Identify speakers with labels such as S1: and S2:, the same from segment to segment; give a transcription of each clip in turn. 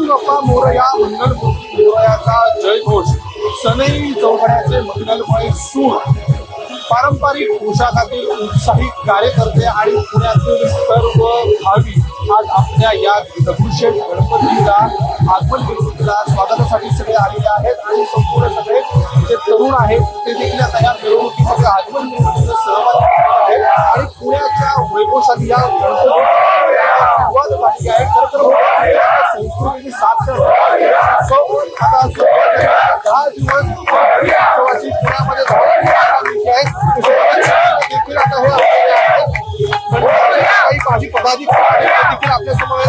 S1: मोरया मंगलमूर्ती मोरयाचा जयघोष सनई चौघड्याचे मंगलमय सूर पारंपरिक पोशाखातील उत्साही कार्यकर्ते आणि पुण्यातील सर्व भावी आज आपल्या या दगडूशेठ गणपतीला आगमन मिरवणुकीला स्वागतासाठी सगळे आलेले आहेत आणि संपूर्ण सगळे जे तरुण आहेत ते देखील आता या मिरवणुकीमध्ये आगमन मिरवणुकीला सहभाग झालेले आहेत. आणि पुण्याच्या वैभवशाली या गणपती आहे खरं तर संस्कृतीची दहा दिवस उत्सवाची पुण्यामध्ये देखील आता काही भाजी पदाधिकारी देखील आपल्यासमोर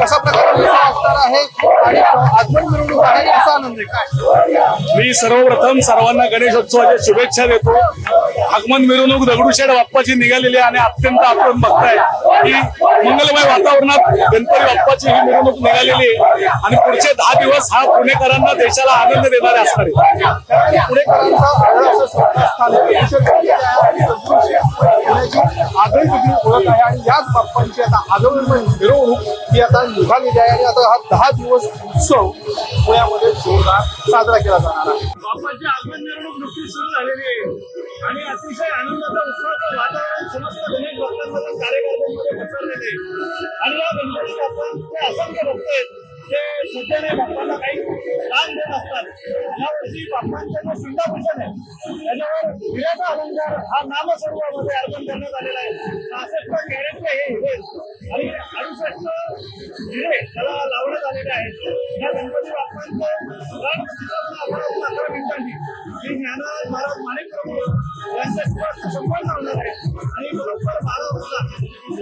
S1: कशा प्रकारे असणार आहे आणि आगमन मिरवणूक आहे आनंद आहे काय
S2: मी सर्वप्रथम सर्वांना गणेशोत्सवाच्या शुभेच्छा देतो. आगमन मिरवणूक दगडूशेठ बाप्पाची निघालेली आहे आणि अत्यंत आपण बघताय की मंगलमय वातावरणात गणपती बाप्पाची ही मिरवणूक निघालेली आहे. आणि पुढचे दहा दिवस हा पुणेकरांना देशाला आनंद देणारे असणार आहे.
S1: आगळी वेगळी ओळख आहे आणि याच बाप्पांची आता आगमन मिरवणूक ही आता निघालेली आहे आणि आता हा दहा दिवस उत्सव पुण्यामध्ये जोरदार साजरा केला जाणार आहे.
S2: बाप्पाची आगमन मिरवणूक नुकतीच सुरू झालेली आहे. आणि अतिशय आनंदाचा उत्साहाचं वातावरण समस्त गणेश भक्तांचा कार्यक्रम आणि या गणपती बाप्पांचे असंख्य भक्त आहेत ते सध्याने बाप्पांना काही दान देत असतात यावर्षी बाप्पांचं जे सिंहाभूषण आहे त्याच्यावर हिऱ्याचा अलंकार हा नामस्वरूपामध्ये अर्पण करण्यात आलेला आहे सहासष्ट कॅरेटचे हे हिरे आणि अडुसष्ट हिरे त्याला लावण्यात आलेले आहेत या गणपती बाप्पांचं आपण अकरा मिनिटांनी श्री ज्ञानराज महाराज माणिक प्रभू यांच्या शिवाय होणार आहे आणि बरोबर बारा वाजता